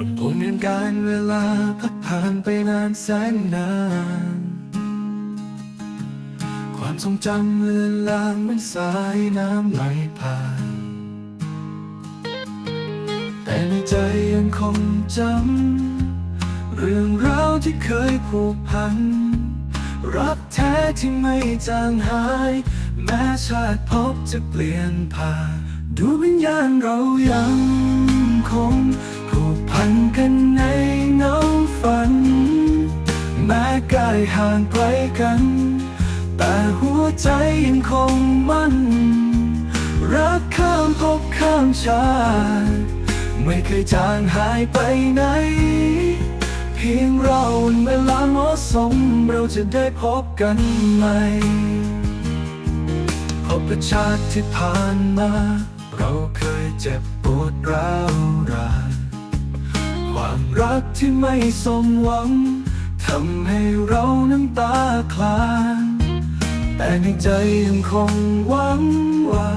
กันการเวลาพัดผ่านไปนานแสนนาน ความทรงจำเลือนลางเหมือนสายน้ำไหลผ่าน แต่ในใจยังคงจำ เรื่องราวที่เคยผูกพัน รักแท้ที่ไม่จางหาย แม้ชาติภพจะเปลี่ยนผ่านดูวิญญาณเรายังคง ห่างไกลกัน แต่หัวใจยังคงมั่น รักข้ามภพข้ามชาติไม่เคยจางหายไปไหน เพียงเราเวลาเหมาะสมเราจะได้พบกันใหม่พบกับชาติที่ผ่านมา เราเคยเจ็บปวดร้าวรานความรักที่ไม่สมหวัง ทำให้เราน้ำตาคลาน แต่ในใจยังคงหวังว่า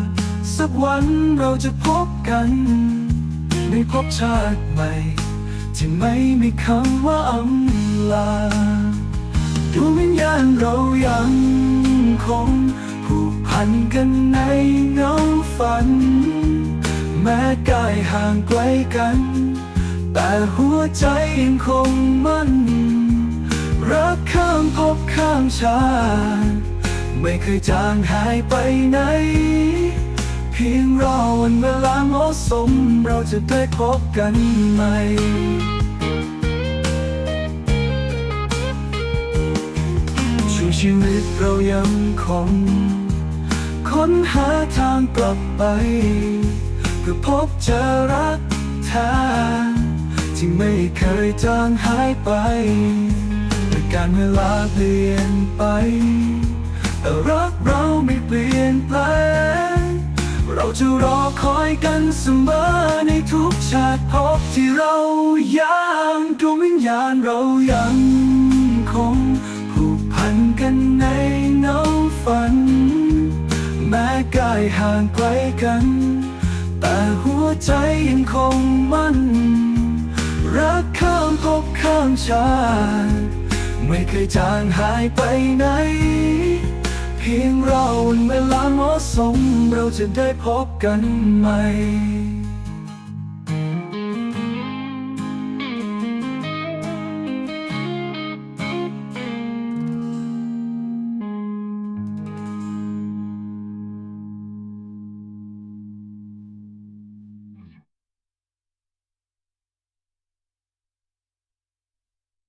สักวันเราจะพบกันในภพชาติใหม่ที่ไม่มีคำว่าอำลาดวงวิญญาณเรายังคงผูกพันกันในเงาฝัน แม้กายห่างไกลกัน แต่หัวใจยังคงมั่น กข้ามภพข้ามชาติไม่เคยจางหายไปไหน เพียงรอวันเวลาเหมาะสม เราจะได้พบกันใหม่ช่วงชีวิตเรายังคงค้นหาทางกลับไปเพื่อพบเจอรักแท้ที่ไม่เคยจางหายไป การเวลาเปลี่ยนไป แต่รักเราไม่เปลี่ยนแปลง เราจะรอคอยกันเสมอในทุกชาติภพที่เรายังดวงวิญญาณเรายังคงผูกพันกันในเงาฝัน แม้กายห่างไกลกัน แต่หัวใจยังคงมั่น รักข้ามภพข้ามชาติ ไม่เคยจางหายไปไหน เพียงเราเวลาเหมาะสมเราจะได้พบกันใหม่